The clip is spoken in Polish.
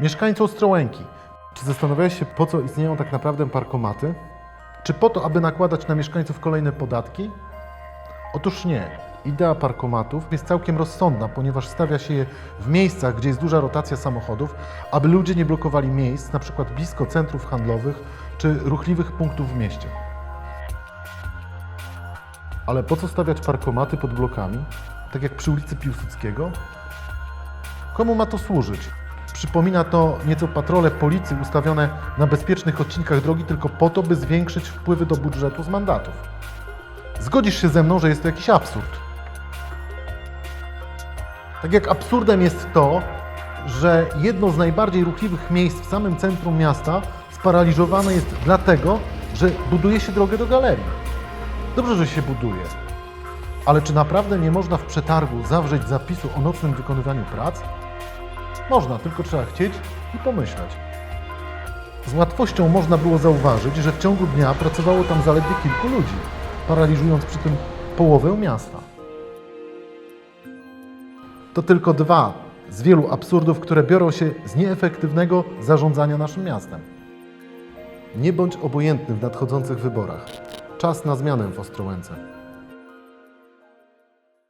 Mieszkańcy Ostrołęki, czy zastanawiałeś się, po co istnieją tak naprawdę parkomaty? Czy po to, aby nakładać na mieszkańców kolejne podatki? Otóż nie. Idea parkomatów jest całkiem rozsądna, ponieważ stawia się je w miejscach, gdzie jest duża rotacja samochodów, aby ludzie nie blokowali miejsc, na przykład blisko centrów handlowych czy ruchliwych punktów w mieście. Ale po co stawiać parkomaty pod blokami, tak jak przy ulicy Piłsudskiego? Komu ma to służyć? Przypomina to nieco patrole policji ustawione na bezpiecznych odcinkach drogi tylko po to, by zwiększyć wpływy do budżetu z mandatów. Zgodzisz się ze mną, że jest to jakiś absurd. Tak jak absurdem jest to, że jedno z najbardziej ruchliwych miejsc w samym centrum miasta sparaliżowane jest dlatego, że buduje się drogę do galerii. Dobrze, że się buduje, ale czy naprawdę nie można w przetargu zawrzeć zapisu o nocnym wykonywaniu prac? Można, tylko trzeba chcieć i pomyśleć. Z łatwością można było zauważyć, że w ciągu dnia pracowało tam zaledwie kilku ludzi, paraliżując przy tym połowę miasta. To tylko dwa z wielu absurdów, które biorą się z nieefektywnego zarządzania naszym miastem. Nie bądź obojętny w nadchodzących wyborach. Czas na zmianę w Ostrołęce.